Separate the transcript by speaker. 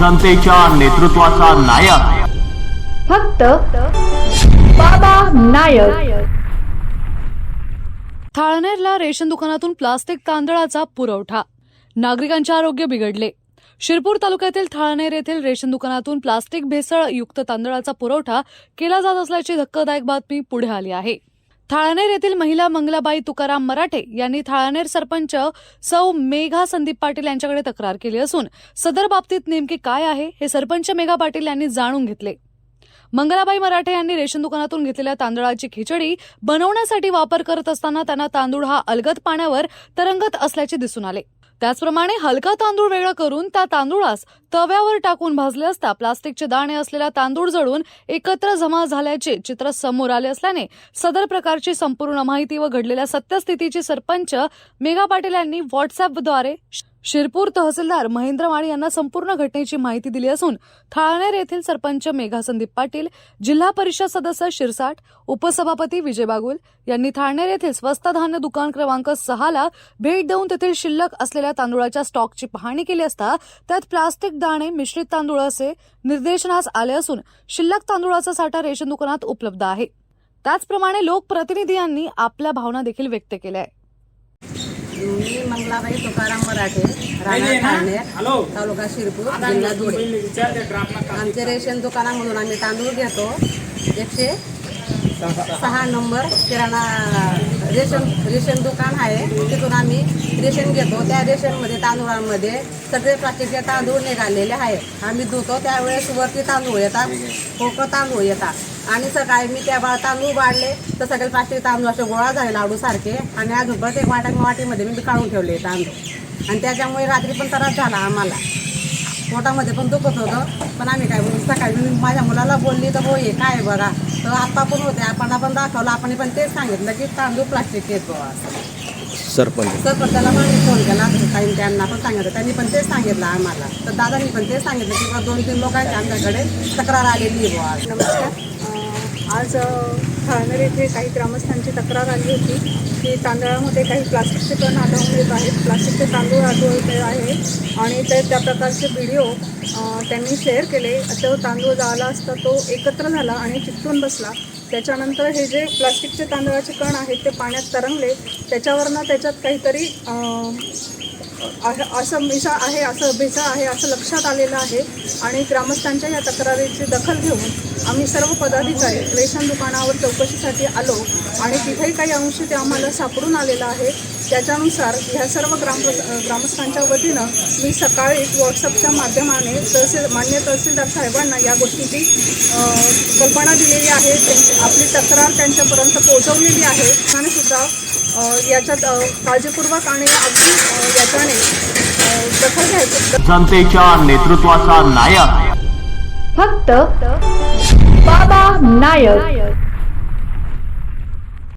Speaker 1: जनतेच्या नेतृत्वाचा नायक.
Speaker 2: फक्त बाबा नायक.
Speaker 3: थाळनेरला रेशन दुकानातून प्लास्टिक तांदळाचा पुरवठा. नागरिकांचे आरोग्य बिघडले. शिरपूर तालुक्यातील थाळनेर येथील रेशन दुकानातून प्लास्टिक भेसळ युक्त तांदळाचा पुरवठा केला जात असल्याची धक्कादायक बातमी पुढे आली आहे. थाळनेर येथील महिला मंगलाबाई तुकाराम मराठे यांनी थाळनेर सरपंच सौ मेघा संदीप पाटील यांच्याकडे तक्रार केली असून सदर बाबतीत नेमके काय आहे हे सरपंच मेघा पाटील यांनी जाणून घेतले. मंगलाबाई मराठे यांनी रेशन दुकानातून घेतलेल्या तांदळाची खिचडी बनवण्यासाठी वापर करत असताना त्यांना तांदूळ हा अलगद पाण्यावर तरंगत असल्याचे दिसून आले. त्याचप्रमाणे हलका तांदूळ वेगळा करून त्या तांदूळास तव्यावर टाकून भाजले असता प्लास्टिकचे दाणे असलेला तांदूळ जळून एकत्र जमा झाल्याचे चित्र समोर आले असल्याने सदर प्रकारची संपूर्ण माहिती व घडलेल्या सत्यस्थितीची सरपंच मेघा पाटील यांनी व्हॉट्सअपद्वारे शिरपूर तहसीलदार महेंद्र माळी यांना संपूर्ण घटनेची माहिती दिली असून थाळनेर येथील सरपंच मेघा संदीप पाटील जिल्हा परिषद सदस्य शिरसाट उपसभापती विजय बागुल यांनी थाळनेर येथील स्वस्त धान्य दुकान क्रमांक सहाला भेट देऊन तेथील शिल्लक असलेल्या तांदूळाच्या स्टॉकची पाहणी केली असता त्यात प्लास्टिक दाणे मिश्रित तांदूळ असे निर्देशनास आले असून शिल्लक तांदूळाचा साठा रेशन दुकानात उपलब्ध आहे. त्याचप्रमाणे लोकप्रतिनिधी यांनी आपल्या भावना देखील व्यक्त केल्या आहे
Speaker 4: मी मंगलाबाई तुकाराम मराठे राणा ठाणे तालुका शिरपूर जिल्हा धुळे. आमचे रेशन दुकानामधून आम्ही तांदूळ घेतो. एकशे सहा नंबर किराणा रेशन रेशन दुकान आहे. तिथून आम्ही रेशन घेतो. त्या रेशनमध्ये तांदूळामध्ये सगळे प्लास्टिकचे तांदूळ निघालेले आहे आम्ही धुतो त्यावेळेस वरती तांदूळ येतात पोकं तांदूळ येतात. आणि सकाळी मी त्या बा तांदूळ वाढले तर सगळे प्लास्टिक तांदूळ असे गोळा झाले लाडूसारखे आणि अजून प्रत्येक वाटा वाटीमध्ये मी काढून ठेवले तांदूळ. आणि त्याच्यामुळे रात्री पण त्रास झाला आम्हाला. पोटामध्ये पण दुखत होतं. पण आम्ही काय सकाळी मी माझ्या मुलाला बोलली तर हो हे काय बघा? तर आप्पा पण होते आपण पण दाखवलं. आपण पण तेच सांगितलं की तांदूळ प्लास्टिक येतो असं
Speaker 5: सरपंच.
Speaker 4: सरपंचाला पण मी फोन केला काही त्यांना पण सांगितलं. त्यांनी पण तेच सांगितलं आम्हाला. तर दादांनी पण तेच सांगितलं की दोन तीन लोकांची आमच्याकडे तक्रार आलेली आहे
Speaker 6: नमस्कार. आज अ, येथे काही ग्रामस्थांची तक्रार आली होती की तांदळामध्ये काही प्लास्टिकचे कण आढळून येत आहेत. प्लास्टिकचे तांदूळ आढळून आहे आणि ते त्या प्रकारचे व्हिडिओ त्यांनी शेअर केले. तो तांदूळ जाळला असता तो एकत्र झाला आणि चिकटून बसला. त्याच्यानंतर हे जे प्लास्टिकचे तांदळाचे कण आहेत ते पाण्यात तरंगले. त्याच्यावरनं त्याच्यात काहीतरी असं मिसा आहे असं भेसा आहे असं लक्षात आलेलं आहे. आणि ग्रामस्थांच्या या तक्रारीची दखल घेऊन आम्ही सर्व पदाधिकारी रेशन दुकानावर चौकशीसाठी आलो. आणि तिथेही काही अंश ते आम्हाला सापडून आलेलं आहे. त्याच्यानुसार ह्या सर्व ग्राम ग्रामस्थांच्या वतीनं मी सकाळी व्हॉट्सअपच्या माध्यमाने तहसील मान्य तहसीलदार साहेबांना या गोष्टीची कल्पना दिलेली आहे. त्यांची आपली तक्रार त्यांच्यापर्यंत पोहोचवलेली आहे. आणि सुद्धा याच्यात काळजीपूर्वक आणि अगदी याच्याने अ, दखल घ्यायचं.
Speaker 1: जनतेच्या नेतृत्वाचा नायक.
Speaker 2: फक्त बाबा नायक.